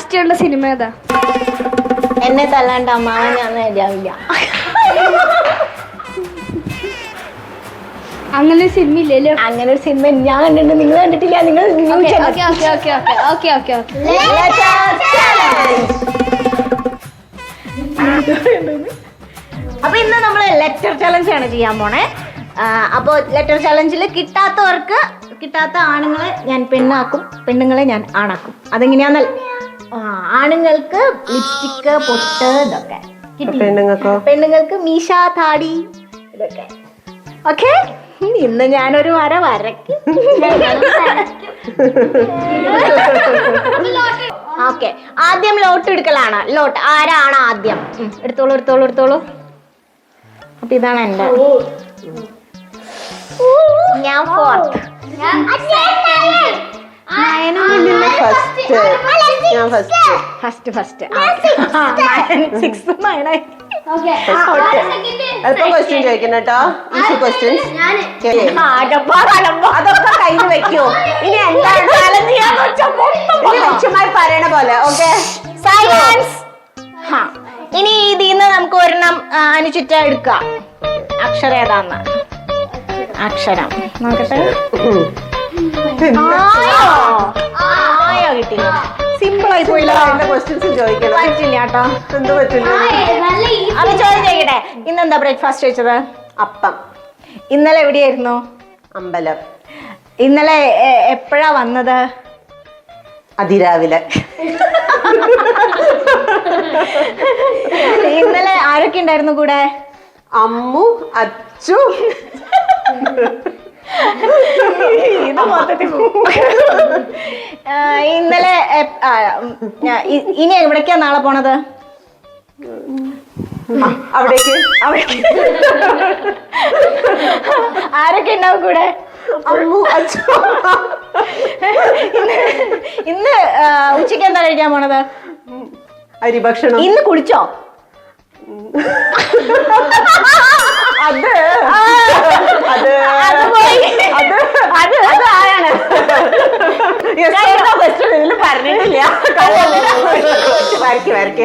Last ഉള്ള cinema ഏതാ? എന്നെ തല്ലാണ്ട് അമ്മാവൻ ഞാൻ അങ്ങനെ സിനിമ ഇല്ലല്ലോ അങ്ങനെ ഒരു സിനിമ ഞാൻ കണ്ടിട്ടുണ്ട്. നിങ്ങൾ കണ്ടിട്ടില്ല. നിങ്ങൾ okay okay okay okay okay okay okay അപ്പൊ ഇന്ന് നമ്മൾ ലെറ്റർ ചലഞ്ച് ആണ് ചെയ്യാൻ പോണേ. അപ്പോൾ ലെറ്റർ ചലഞ്ചിൽ കിട്ടാത്തവർക്ക് കിട്ടാത്ത ആണുങ്ങളെ ഞാൻ പെണ്ണാക്കും പെണ്ണുങ്ങളെ ഞാൻ ആണാക്കും. അതെങ്ങനെയാന്നല്ലേ ആണുങ്ങൾക്ക് ലിപ്സ്റ്റിക് പൊട്ട് ഇതൊക്കെ. പെണ്ണുങ്ങൾക്കോ? പെണ്ണുങ്ങൾക്ക് മീശ താടി ഇതൊക്കെ. ഓക്കെ ഇന്ന് ഞാനൊരു വര വരക്കും ഓക്കെ ആദ്യം ലോട്ട് എടുക്കലാണ്. ലോട്ട്. ആരാണ് ആദ്യം? എടുത്തോളൂ എടുത്തോളൂ എടുത്തോളൂ. അപ്പൊ ഇതാണ് എന്റെ ഞാൻ ഫോർത്ത് ഫസ്റ്റ് ഞാൻ ഫസ്റ്റ് ഫസ്റ്റ് ഫസ്റ്റ് സിക്സ് എളുപ്പം ക്വസ്റ്റ്യൻ ചോദിക്കണം കേട്ടോ ഈസി ക്വസ്റ്റ്യൻസ് അതൊക്കെ കയ്യിൽ വെക്കൂ. ഇനി എന്താണ് മനുഷ്യന്മാർ പറയണ പോലെ ഓക്കെ ഇനി ഇതിന്ന് നമുക്ക് ഒരെണ്ണം അനുചുറ്റ എടുക്കാം. അക്ഷരം ഏതാന്ന്? അക്ഷരം. നോക്കട്ടെ. ആയോ? ആയോ കിട്ടില്ല സിമ്പിൾ ആയി പോയില്ല ക്വസ്റ്റ്യൻസ് ചോദിക്കണം പറ്റില്ല കേട്ടോ. എന്ത് പറ്റില്ല? അത് ചോദ്യം ചെയ്യട്ടെ ഇന്നെന്താ ബ്രേക്ക്ഫാസ്റ്റ് കഴിച്ചത് അപ്പം. ഇന്നലെ എവിടെയായിരുന്നു? അമ്പലം. ഇന്നലെ എപ്പോഴാ വന്നത്? അതിരാവിലെ. ഇന്നലെ ആരൊക്കെ ഉണ്ടായിരുന്നു കൂടെ? അമ്മു അച്ചു. ഇന്നലെ ഇനി എവിടേക്കാ നാളെ പോണത്? അവിടേക്ക് അവിടേക്ക്. ആരൊക്കെ ഉണ്ടാവും കൂടെ? ഇന്ന് ഉച്ചയ്ക്ക് എന്താ കഴിക്കാൻ പോണത്? അരി ഭക്ഷണം. ഇന്ന് കുടിച്ചോ അതെ പറഞ്ഞിട്ടില്ല. വരക്കി വരക്കി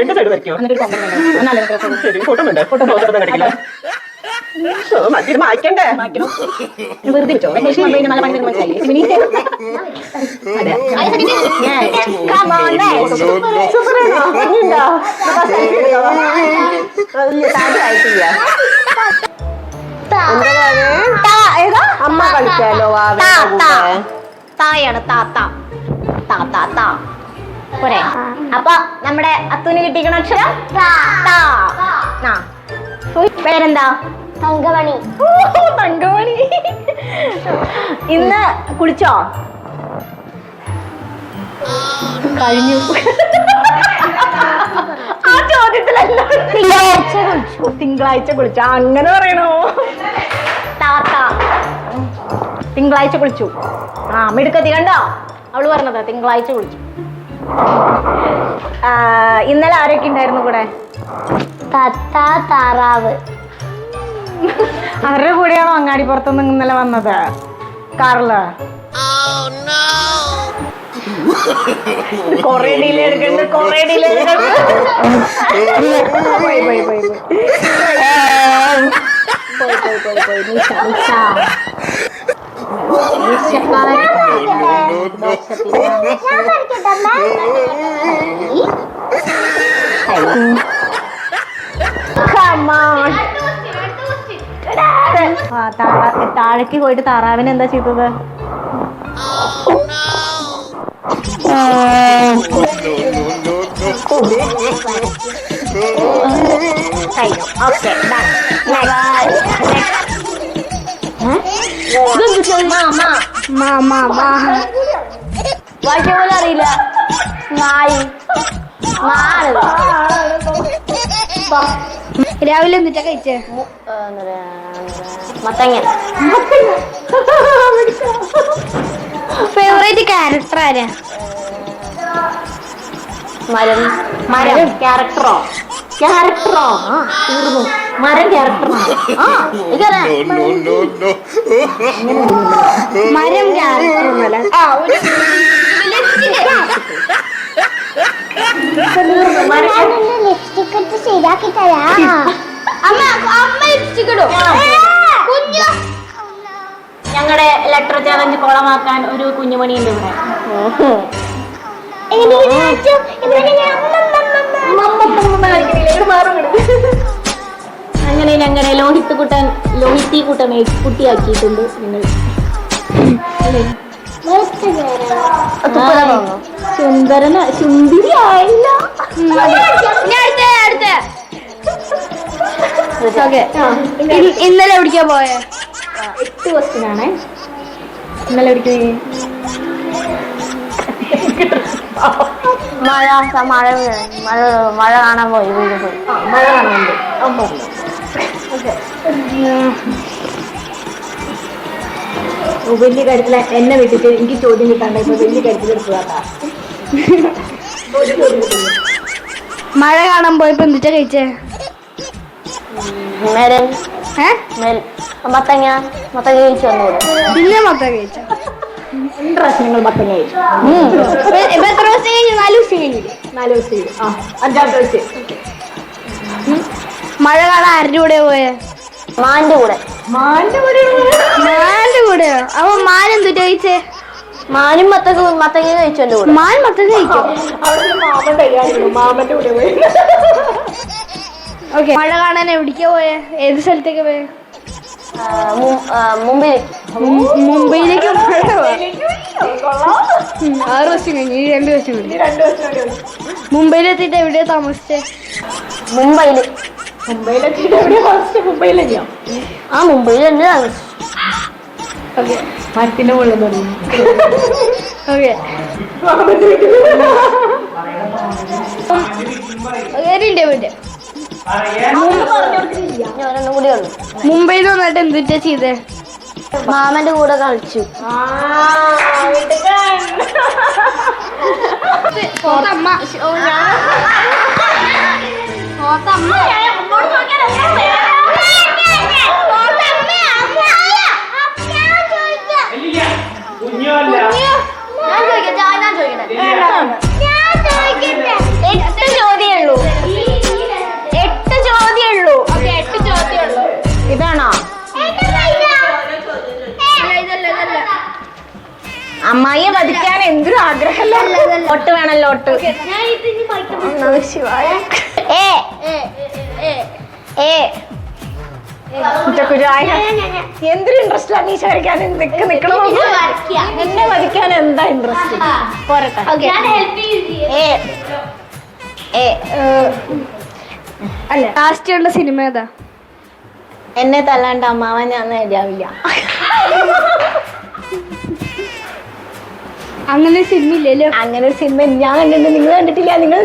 എന്റെ സൈഡ് വരയ്ക്കോ? ഫോട്ടോ വേണ്ട ഫോട്ടോ ഫോട്ടോ കടിക്കില്ല മതി മാറ്റണ്ടേ വെറുതെ സൂപ്പറായിട്ടില്ല എന്താ ഏതാ? അമ്മ കളിക്കാലോ തായാണ് താത്ത താത്ത താ. പോരെ. അപ്പൊ നമ്മുടെ അത്തുവിന് കിട്ടിക്കണ അക്ഷരം? പേരെന്താ? തങ്കമണി. തങ്കമണി. ഇന്ന് കുളിച്ചോ? കഴിഞ്ഞു. ചോദ്യത്തിലല്ല. തിങ്കളാഴ്ച കുളിച്ചു തിങ്കളാഴ്ച കുളിച്ചു. അങ്ങനെ പറയണോ? താത്ത. തിങ്കളാഴ്ച കുളിച്ചു. ആ മിടുക്കത്തി കണ്ടോ? അവൾ പറഞ്ഞതാ തിങ്കളാഴ്ച കുളിച്ചു. ആ, ഇന്നലെ ആരൊക്കെ ഉണ്ടായിരുന്നു കൂടെ? തത്ത താറാവ്. അവരുടെ കൂടെയാണോ അങ്ങാടി പുറത്തുനിന്ന് ഇന്നലെ വന്നത്? കാറിൽ? താഴേക്ക് പോയിട്ട് താറാവിന് എന്താ ചെയ്തത്? കഴിഞ്ഞു ഓക്കെ വായിക്കാൻ പോലും അറിയില്ല നായി നാല് രാവിലെ എന്നിട്ടാ കഴിച്ചേ? മത്തങ്ങ. ഫേവറേറ്റ് ക്യാരക്ടർ ആരാ? മരം. മരം. ക്യാരക്ടറോ? ക്യാരക്ടറോ? ആ തീർന്നു. മരം ക്യാരക്ടറാണ് ആ മരം ക്യാരക്ടർ ഒന്നല്ല ആ ഒരു ലിപ്സ്റ്റിക് ഇട്ട് ശരിയാക്കി തരാം അമ്മ അമ്മ ലിപ്സ്റ്റിക് ഇടും. കുഞ്ഞു. ഞങ്ങളുടെ ലെറ്റർ ചാലഞ്ച് കോളമാക്കാൻ ഒരു കുഞ്ഞുമണിയുണ്ട് ഇവിടെ. അങ്ങനെ ഞങ്ങളുടെ ലോഹിത്ത് കുട്ടൻ ലോഹിത്തി കുട്ടനെ കുട്ടിയാക്കിയിട്ടുണ്ട് നിങ്ങൾ സുന്ദരന സുന്ദരി ആയില്ല. ഇന്നലെ പിടിക്കാൻ പോയെ? എട്ട് ക്വസ്റ്റ്യൻ ആണ്. ഇന്നലെ എവിടേക്ക് മഴ മഴ. മഴ മഴ കാണാൻ പോയി വീട് പോയി. മഴ കാണുന്നുണ്ട് അമ്മ വലിയ കരുത്തില എന്നെ വിട്ടിട്ട് എനിക്ക് ചോദ്യം കിട്ടാണ്ട് ഇപ്പൊ വലിയ കാര്യത്തിൽ മഴ കാണാൻ പോയപ്പോ എന്തിട്ടാ കഴിച്ചേ? മത്തങ്ങ. മത്തങ്ങ കഴിച്ചു വന്നൂടെ. പിന്നെ മത്തങ്ങ കഴിച്ച? രണ്ട് പ്രാവശ്യം നിങ്ങൾ മത്തങ്ങ കഴിച്ചു. ഇപ്പൊ എത്ര ദിവസം കഴിഞ്ഞു? നാല് ദിവസം കഴിഞ്ഞു. നാല് ദിവസം കഴിഞ്ഞു. ആ അഞ്ചാമത്തെ ദിവസം. മഴ കാണാൻ ആരുടെ കൂടെ പോയെ? മാന്റെ കൂടെ. മാന്റെ കൂടെ മാന്റെ കൂടെയോ? അപ്പൊ മാൻ എന്തിട്ടാ കഴിച്ചേ? മാനും മത്തങ്ങ മത്തങ്ങ കഴിച്ചു എന്റെ കൂടെ. മാൻ മത്തങ്ങ കഴിക്കും മാമൻ മാമന്റെ കൂടെ പോയി. ഓക്കെ. മഴ കാണാൻ എവിടേക്കാ പോയെ? ഏത് സ്ഥലത്തേക്ക് പോയെ? ആ, മു- മുംബൈയിലേക്ക് ആറ് വർഷം കഴിഞ്ഞു ഈ രണ്ട് വർഷം. മുംബൈയിലെത്തിയിട്ട് എവിടെയാ താമസിച്ചേ? മുംബൈയിൽ. മുംബൈയിലെത്തിയിട്ട് എവിടെയാ ഫസ്റ്റ് മുംബൈയിലെത്തിയോ? ആ മുംബൈയിൽ തന്നെ താമസിച്ചു. ഓക്കെ. മരത്തിന്റെ മുകളിൽ തുടങ്ങി ഓക്കെ. എന്റെ വീട് ഒരെണ്ണം കൂടി ഉള്ളു. മുംബൈയിൽ വന്നിട്ട് എന്തിട്ടാ ചെയ്തേ? മാമന്റെ കൂടെ കളിച്ചു. ഞാൻ ചോദിക്കട്ടെ ഞാൻ ചോദിക്കട്ടെ. അമ്മായിയെ വധിക്കാൻ എന്തൊരു ആഗ്രഹമല്ല? ഒട്ട് വേണല്ലോ ഒട്ട്. ഏ ഏ. എന്തൊരു ഇൻട്രസ്റ്റ് ആണ് ഈ ശരിക്കാൻ നിക്ക് നിക്കണം? എന്നെ വധിക്കാൻ എന്താ ഇൻട്രസ്റ്റ് പോരട്ടെ. അല്ല. ലാസ്റ്റ് ഉള്ള സിനിമ ഏതാ? എന്നെ തല്ലാണ്ട് അമ്മാവൻ ഞാൻ നേടിയാവില്ല അങ്ങനെ സിനിമ ഇല്ലല്ലോ അങ്ങനെ ഒരു സിനിമ ഞാൻ കണ്ടിട്ടുണ്ട്. നിങ്ങൾ കണ്ടിട്ടില്ല? നിങ്ങൾ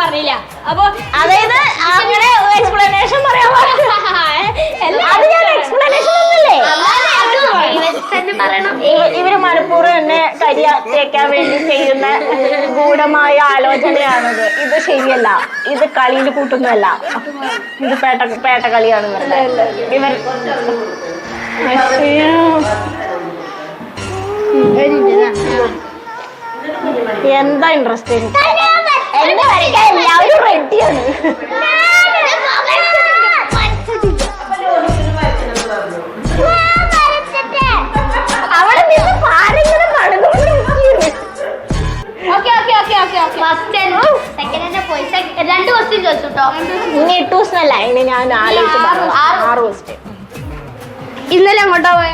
പറഞ്ഞില്ല. അപ്പൊ അതായത് അങ്ങനെ എക്സ്പ്ലനേഷൻ പറയാൻ. അത് ഞാൻ എക്സ്പ്ലനേഷൻ ഒന്നല്ലേ ഇവ- ഇവർ മനഃപൂർവം എന്നെ കരിയാക്കാൻ വേണ്ടി ചെയ്യുന്ന ഗൂഢമായ ആലോചനയാണിത്. ഇത് ശരിയല്ല. ഇത് കളിയിൽ കൂട്ടുന്നതല്ല. ഇത് പേട്ട പേട്ട കളിയാണ് ഇവർ എന്താ ഇൻട്രസ്റ്റ് എന്റെ വരയ്ക്കാൻ എല്ലാവരും റെഡിയാണ് രണ്ട് ക്വസ്റ്റ്യൻ ചോദിച്ചു കേട്ടോ ഇനി ഞാൻ ആലോചിച്ച്. ആറ് ക്വസ്റ്റ്യൻ ഇന്നലെ അങ്ങോട്ടാ പോയ?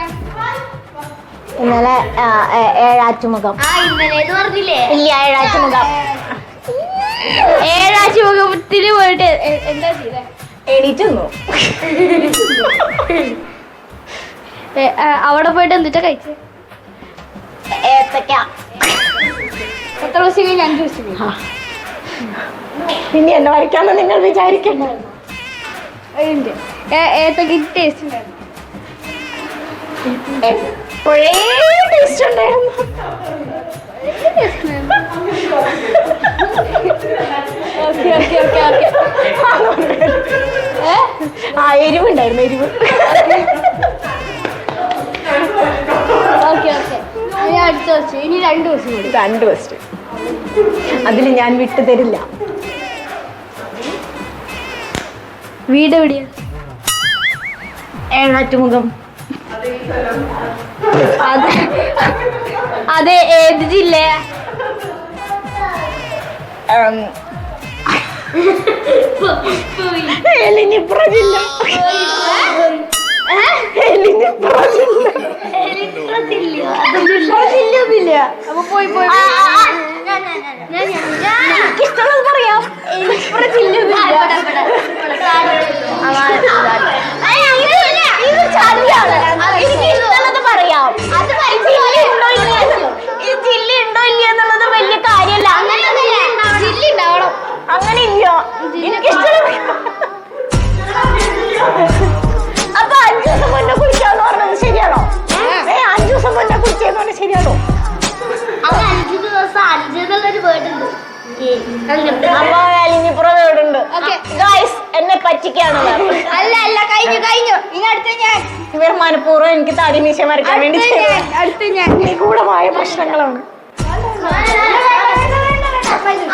ഇന്നലെ ഏഴാറ്റുമുഖം. ആ ഇന്നലെ എന്ന് പറഞ്ഞില്ലേ? ഇല്ല ഏഴാറ്റുമുഖം. ഏഴാറ്റുമുഖം ഒത്തിരി പോയിട്ട് എന്താ ചെയ്തേ? എണീറ്റുന്നു അവിടെ പോയിട്ട് എന്നിട്ടാ കഴിച്ചേ? ഏത്തക്ക. എത്ര ദിവസം കഴിഞ്ഞ് അഞ്ച് ദിവസം കഴിഞ്ഞു ഇനി എന്നെ വരയ്ക്കാന്ന് നിങ്ങൾ വിചാരിക്കണ്ട? ഏ- ഏത്തക്ക ടേസ്റ്റ് ഉണ്ടായിരുന്നു. ടേസ്റ്റ് ഉണ്ടായിരുന്നു. Okay okay okay okay. ആ എരിവുണ്ടായിരുന്നു എരിവ്. Okay okay. ഇനി അടുത്ത ദിവസം ഇനി രണ്ട് ദിവസം കൂടി. രണ്ട് ക്വസ്റ്റ്യൻ അതിൽ ഞാൻ വിട്ടു തരില്ല. വീട് എവിടെയാ? ഏഴാറ്റുമുഖം. അത് അതെ ഏത് ജില്ല? ജില്ലയൊന്നുമില്ല അപ്പൊ പോയി പോയി. ഉണ്ട് അപ്പൊ അലിഞ്ഞിപ്പുറം വീടുണ്ട്. ഗായ്സ് എന്നെ പറ്റിക്കാണ് അല്ല അല്ല കഴിഞ്ഞു കഴിഞ്ഞു. ഇനി അടുത്ത ഞാൻ. ഇവർ മനഃപൂർവം എനിക്ക് തടി മീശ മറിക്കാൻ വേണ്ടി അടുത്ത ഞാൻ. നിഗൂഢമായ പ്രശ്നങ്ങളാണ്.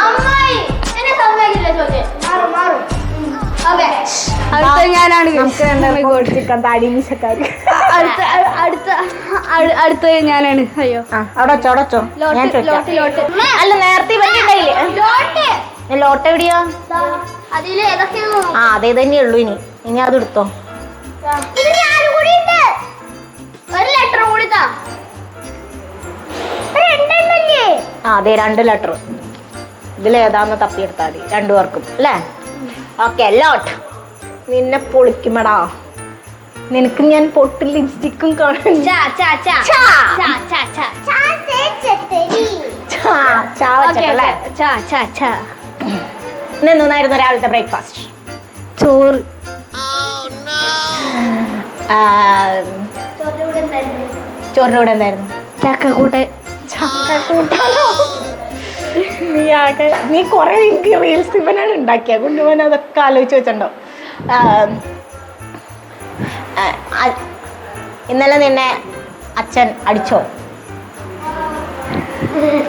അമ്മായി എന്നെ സമ്മതിക്കില്ല ചോദ്യം. അടുത്ത ഞാനാണ് അടുത്ത അടുത്ത അടുത്ത ഞാനാണ്. അയ്യോ. അവിടെ അല്ല നേരത്തെ ലോട്ട്. ലോട്ട് എവിടെയാ? ആ അതേ തന്നെ ഉള്ളൂ ഇനി. ഇനി അത് എടുത്തോ. അതെ രണ്ട് ലെറ്റർ ഇതിലേതാന്ന് തപ്പിയെടുത്താൽ മതി. രണ്ടു പേർക്കും അല്ലേ? ഓക്കെ ലോട്ട് നിന്നെ പൊളിക്കുമടാ. നിനക്ക് ഞാൻ പൊട്ട് ലിപ്സ്റ്റിക്കും കാണും. ചാ ചാ ചാ. ചാ. ചാ ചാ ചാ. ചാ ചാ ചാ വെച്ചിട്ടല്ലേ? ചാ ചാ ചാ. നിന്നായിരുന്നു രാവിലത്തെ ബ്രേക്ക്ഫാസ്റ്റ് ചോറ്. ചോറിന്റെ കൂടെ എന്തായിരുന്നു? ചക്കക്കൂട്ടൻ ചക്കക്കൂട്ടാനോ നീ ആകെ നീ കുറെ എനിക്ക് റീൽസ് ഇവനാണ് ഉണ്ടാക്കിയ കൊണ്ടുപോകാൻ അതൊക്കെ ആലോചിച്ച് വെച്ചിട്ടുണ്ടോ ഇന്നലെ നിന്നെ അച്ഛൻ അടിച്ചോ?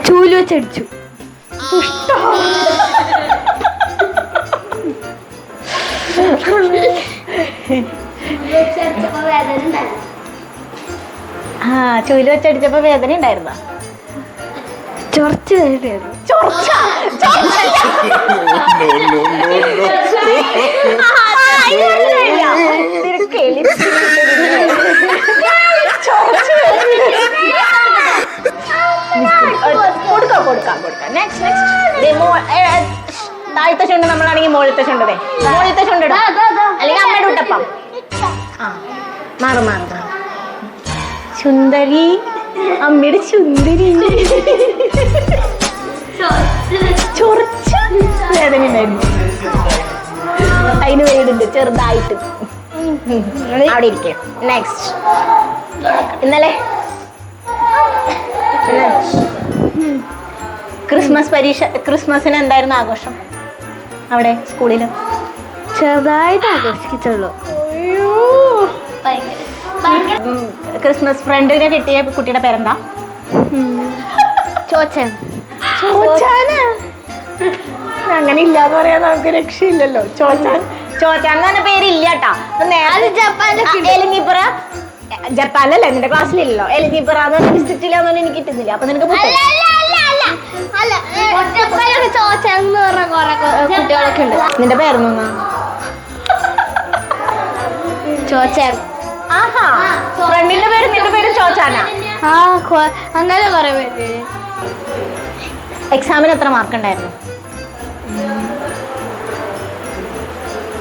ചൂൽ വെച്ചടിച്ചു ആ ചൂൽ വെച്ചടിച്ചപ്പോ വേദന ഉണ്ടായിരുന്നോ? എലി പിടിച്ചിട്ടില്ലേ? ചൊറച്ച്? കൊടുക്കാം കൊടുക്കാം കൊടുക്കാം നെക്സ്റ്റ് നെക്സ്റ്റ് താഴത്തെ ചുണ്ട് നമ്മളാണെങ്കിൽ മുകളിലത്തെ ചുണ്ടതേ മുകളിലത്തെ ചുണ്ട് ഇടും അല്ലെങ്കിൽ അമ്മയുടെ വിട്ടപ്പം ആ മാറ് മാറ് മാറ്. സുന്ദരി അമ്മയുടെ സുന്ദരി. ചൊറച്ച്. വേദന ഉണ്ടായിരുന്നു അതിന് വീടുണ്ട് ചെറുതായിട്ട്. അവിടെ ഇരിക്കും നെക്സ്റ്റ് ഇന്നലെ. ഇന്നലെ. ക്രിസ്മസ് പരീക്ഷ ക്രിസ്മസിന് എന്തായിരുന്നു ആഘോഷം? അവിടെ സ്കൂളിൽ ചെറുതായിട്ട് ആഘോഷിച്ചുള്ളൂ ക്രിസ്മസ് ഫ്രണ്ടിനെ കിട്ടിയ കുട്ടിയുടെ പേരെന്താ? ചോച്ചൻ. ചോച്ചാന്? അങ്ങനെ ഇല്ലാന്ന് പറയാൻ നമുക്ക് രക്ഷയില്ലല്ലോ. ചോച്ചാൻ. ചോച്ചാൻ എന്ന് പറഞ്ഞ പേരില്ല കേട്ടാ. അത് ജപ്പാനിലൊക്കെ ഉണ്ട്. ജപ്പാനിലല്ല നിന്റെ ക്ലാസ്സിലില്ലല്ലോ. എലിങ്ങിപ്പുറ എന്ന് പറഞ്ഞ ഡിസ്ട്രിക്റ്റില്ല എന്ന് എനിക്ക് കിട്ടുന്നില്ല. അപ്പൊ നിനക്ക് എന്ന് പറഞ്ഞ കുട്ടികളൊക്കെ ഉണ്ട്. നിന്റെ പേരൊന്നും ചോച്ചൻ. ആഹാ. ഫ്രണ്ടിന്റെ പേര് നിന്റെ പേര് ചോച്ചാനാ? ആ കൊ- അങ്ങനെ കുറെ പേര്. എക്സാമിന് എത്ര മാർക്ക് ഉണ്ടായിരുന്നു?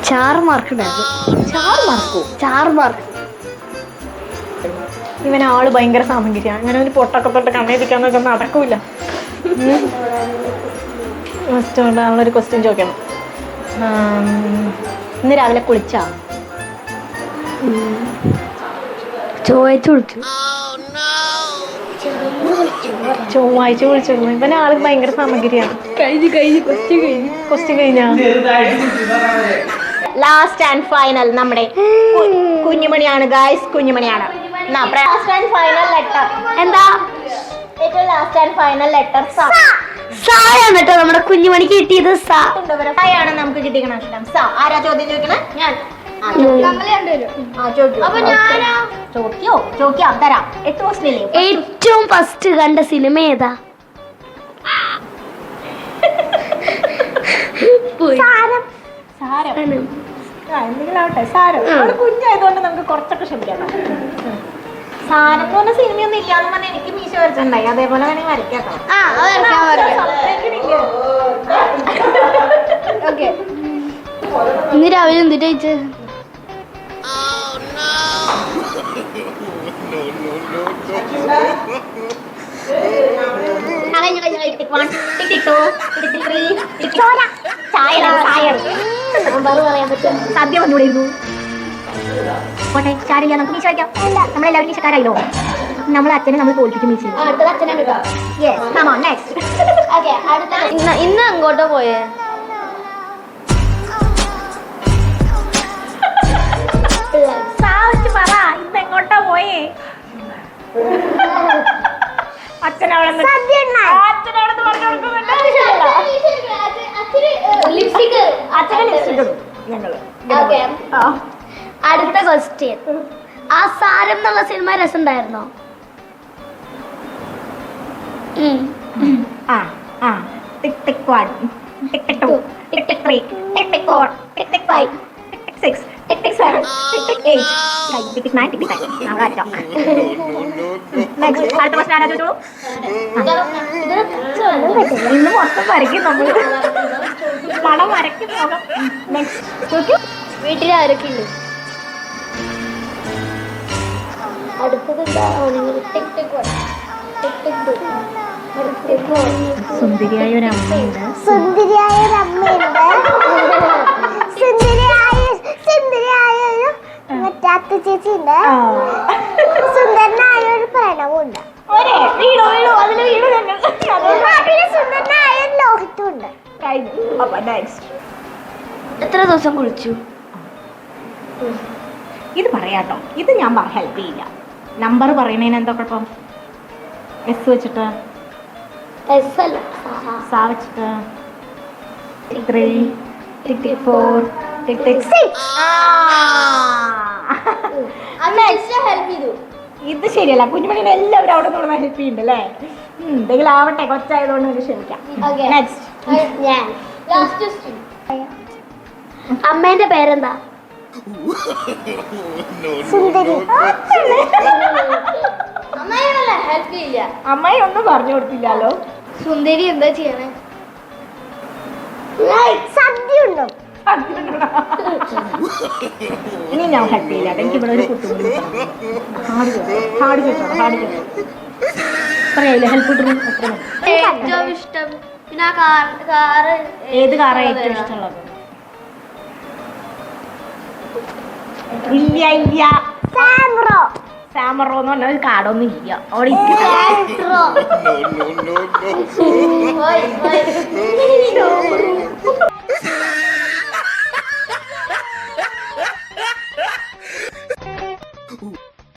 ചാറ് മാർക്ക് ഉണ്ടായിരുന്നു. ചാറ് മാർക്കോ ചാറ് മാർക്ക് ഇവൻ ആൾ ഭയങ്കര സാമഗ്രിയാണ് അങ്ങനെ ഒരു പൊട്ടൊക്കെ തൊട്ട് കണ്ണേതിക്കാന്നൊക്കെ നടക്കൂല. ഫസ്റ്റ് ക്വസ്റ്റ്യൻ ചോദിക്കണം. ഇന്ന് രാവിലെ കുളിച്ചാ? ചോദിച്ചു വിളിച്ചു ചൊവ്വാഴ്ച വിളിച്ചിരുന്നു ഇവൻ ആൾ ഭയങ്കര സാമഗ്രിയാണ് കഴിഞ്ഞു കഴിഞ്ഞു കൊസ്റ്റ് കഴിഞ്ഞു. കൊസ്റ്റ് കഴിഞ്ഞാ? ലാസ്റ്റ് ആൻഡ് ഫൈനൽ നമ്മുടെ കുഞ്ഞുമണിയാണ് ഗായ്സ് കുഞ്ഞുമണിയാണ്. ലാസ്റ്റ് ആൻഡ് ഫൈനൽ ലെറ്റർ എന്താ? ഏറ്റവും ലാസ്റ്റ് ആൻഡ് ഫൈനൽ ലെറ്റർ സായാണ് കേട്ടോ നമ്മുടെ കുഞ്ഞുമണിക്ക് കിട്ടിയത് സാ. ആണ് നമുക്ക് കിട്ടിക്കണ സ. ആരാ ചോദ്യം ചോദിക്കണേ? ഞാൻ. തരാം. ഏറ്റവും ഫസ്റ്റ് കണ്ട സിനിമ ഏതാ? സാരം. സാരം. ആ, എന്തെങ്കിലും ആവട്ടെ സാരം. കുഞ്ഞായതുകൊണ്ട് നമുക്ക് കുറച്ചൊക്കെ ക്ഷമിക്കാം. സാരം എന്ന് പറഞ്ഞ സിനിമയൊന്നും ഇല്ലാന്ന് പറഞ്ഞാൽ എനിക്ക് മീശ വരച്ചിട്ടുണ്ടായി. അതേപോലെ വേണമെങ്കിൽ വരയ്ക്കാം ആ അത് വരയ്ക്കാം, വരയ്ക്കാം. ചായ ഇന്ന് രാവിലെ എന്തിട്ട് കഴിച്ചത് സദ്യ വന്നുകൂടിയിരുന്നു പോട്ടെ ചാടില്ല നമുക്ക് മീശ വയ്ക്കാം നമ്മളെല്ലാവരും മീശക്കാരായല്ലോ നമ്മളെ അച്ഛനെ നമ്മൾ തോൽപ്പിക്കും മീശ ഇന്ന് ഇന്ന് അങ്ങോട്ടോ പോയേ? അടുത്ത ക്വസ്റ്റ്യൻ ആ സാരം എന്നുള്ള സിനിമ രസമുണ്ടായിരുന്നോ? ആ ആ. Tick tick one. Tick tick two. Tick tick three. Tick tick four. Tick tick five. Tick tick six. Tick tick seven tick tick eight tick tick nine tick tick ten നമ്മുടെ അടുത്ത പ്രശ്നം ആരാ ചോദിച്ചോളൂ ഇന്ന് മൊത്തം വരയ്ക്കും നമ്മൾ പടം വരയ്ക്കും നെക്സ്റ്റ് വീട്ടിൽ ആരൊക്കെ ഉണ്ട് അടുത്തത് സുന്ദരിയായ ഒരു അമ്മയുണ്ട്. സുന്ദരിയായ ഒരു അമ്മയുണ്ട്. സുന്ദരനായ ഒരു പ്രണവുണ്ട് വീട് ഞങ്ങൾ പിന്നെ സുന്ദരനായ ഒരു ഉണ്ട് അപ്പൊ എത്ര ദിവസം കുളിച്ചു? ഇത് പറയാട്ടോ. ഇത് ഞാൻ ഹെൽപ്പ് ചെയ്യില്ല. നമ്പർ പറയുന്നതിന് എന്താ കുഴപ്പം? എസ് വെച്ചിട്ട്. എസ് അല്ല. സാ വെച്ചിട്ട്. ത്രീ ഫോർ സിക്സ് ഇത് ശരിയല്ല. കുഞ്ഞുമണി എല്ലാവരും അവിടെ നിന്ന് ഹെൽപ്പ് ചെയ്യുന്നുണ്ട് അല്ലേ എന്തെങ്കിലും ആവട്ടെ കൊച്ചായതുകൊണ്ട് നമുക്ക് ക്ഷമിക്കാം. നെക്സ്റ്റ് ഞാൻ. ലാസ്റ്റ് അമ്മേന്റെ പേരെന്താ? അമ്മായി ഒന്നും പറഞ്ഞു കൊടുത്തില്ലല്ലോ. സുന്ദരി എന്താ ചെയ്യണേ? സദ്യ ഉണ്ടോ? ഇനി ഞാൻ ഹെൽപ്പ് ചെയ്യില്ല. എനിക്ക് ഇവിടെ ഒരു കുട്ടി ഹാടി ചോദിച്ചോളൂ ഹാടി ചോദിച്ചോളൂ പറയായില്ല ഹെൽപ്പ് കിട്ടുന്നു ഏറ്റവും ഇഷ്ടം പിന്നെ കാറ് ഏത് കാറാണ് ഏറ്റവും ഇഷ്ടമുള്ളത്? ഇല്ല ഇല്ല സാമറോ സാമറോ എന്ന് പറഞ്ഞ ഒരു കാടൊന്നും ഇല്ല. അവിടെ ഇല്ല.